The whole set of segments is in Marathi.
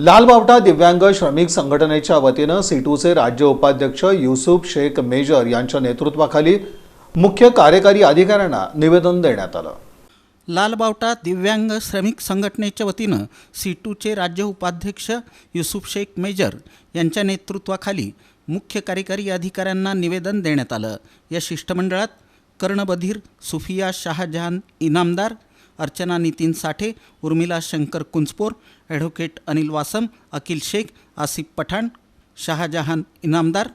लालबावटा दिव्यांग श्रमिक संघटनेच्या वतीनं सीटूचे राज्य उपाध्यक्ष युसुफ शेख मेजर यांच्या नेतृत्वाखाली मुख्य कार्यकारी अधिकाऱ्यांना निवेदन देण्यात आलं. लालबावटा दिव्यांग श्रमिक संघटनेच्या वतीनं सीटूचे राज्य उपाध्यक्ष युसुफ शेख मेजर यांच्या नेतृत्वाखाली मुख्य कार्यकारी अधिकाऱ्यांना निवेदन देण्यात आलं. या शिष्टमंडळात कर्णबधीर सुफिया शहाजहान इनामदार अर्चना नितीन साठे उर्मिला शंकर कुंचपोर ॲडव्होकेट अनिल वासम अकिल शेख आसिफ पठाण शहाजहान इनामदार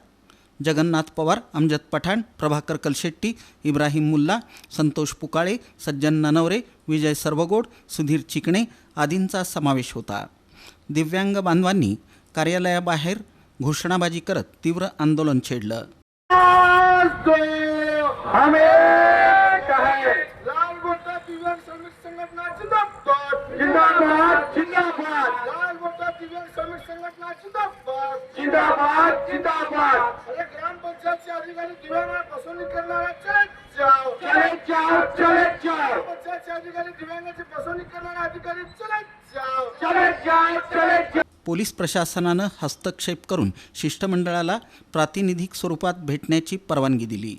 जगन्नाथ पवार अमजद पठाण प्रभाकर कलशेट्टी इब्राहिम मुल्ला संतोष पुकाळे सज्जन ननवरे विजय सर्वगोड सुधीर चिकणे आदींचा समावेश होता. दिव्यांग बांधवांनी कार्यालयाबाहेर घोषणाबाजी करत तीव्र आंदोलन छेडलं. दिव्यांग श्रमिक संघटना जिंदाबाद. जिंदाबाद जिंदाबाद. अरे ग्रामपंचायतचे अधिकारी दिव्यांगांना फसवणूक करणारा चले जाओ. चले जाओ चले जाओ. पंचायतचे अधिकारी दिव्यांगाची फसवणूक करणारा अधिकारी चले जाओ. चले जाओ चले जाओ. पोलीस प्रशासनानं हस्तक्षेप करून शिष्टमंडळाला प्रातिनिधिक स्वरूपात भेटण्याची परवानगी दिली.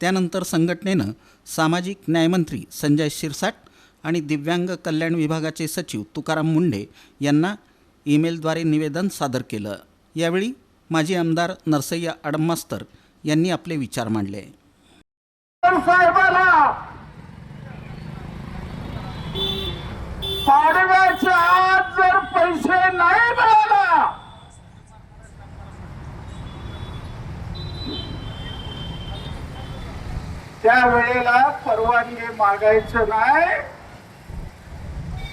त्यानंतर संघटनेनं सामाजिक न्यायमंत्री संजय शिरसाट आणि दिव्यांग कल्याण विभागाचे सचिव तुकाराम मुंडे यांना ईमेलद्वारे निवेदन सादर केलं. यावेळी माजी आमदार नरसय्या आडमास्तर यांनी आपले विचार मांडले. पाडव्याच्या आत जर पैसे नाही मिळाला त्या वेळेला परवानगी मागायचं नाही.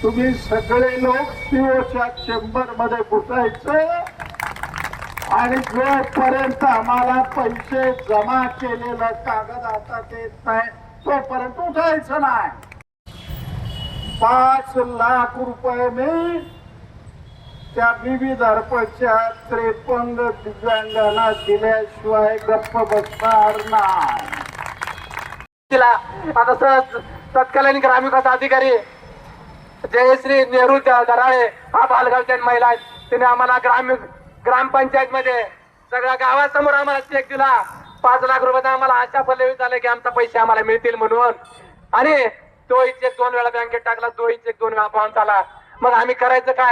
तुम्ही सगळे लोक सीओच्या चेंबरमध्ये घुसायचं आणि जोपर्यंत आम्हाला पैसे जमा केलेलं कागद आता देत नाही तोपर्यंत उठायचं नाही. पाच लाख रुपये मी त्या विविध अर्पच्या त्रेपन्न दिव्यांगांना दिल्याशिवाय गप्प बसणार नाही. तिला आता तत्कालीन ग्रामविकास अधिकारी जयश्री नेहरू दराळे हा बालगावच्या महिला आहेत. तिने आम्हाला ग्राम ग्रामपंचायत मध्ये सगळ्या गावासमोर आम्हाला चेक दिला. पाच लाख रुपयाचा आम्हाला आशा फलवी झाले की आमचा पैसे आम्हाला मिळतील म्हणून. आणि तो चेक दोन वेळा बँकेत टाकला तो चेक दोन वेळा बाउन्स आला. मग आम्ही करायचं काय?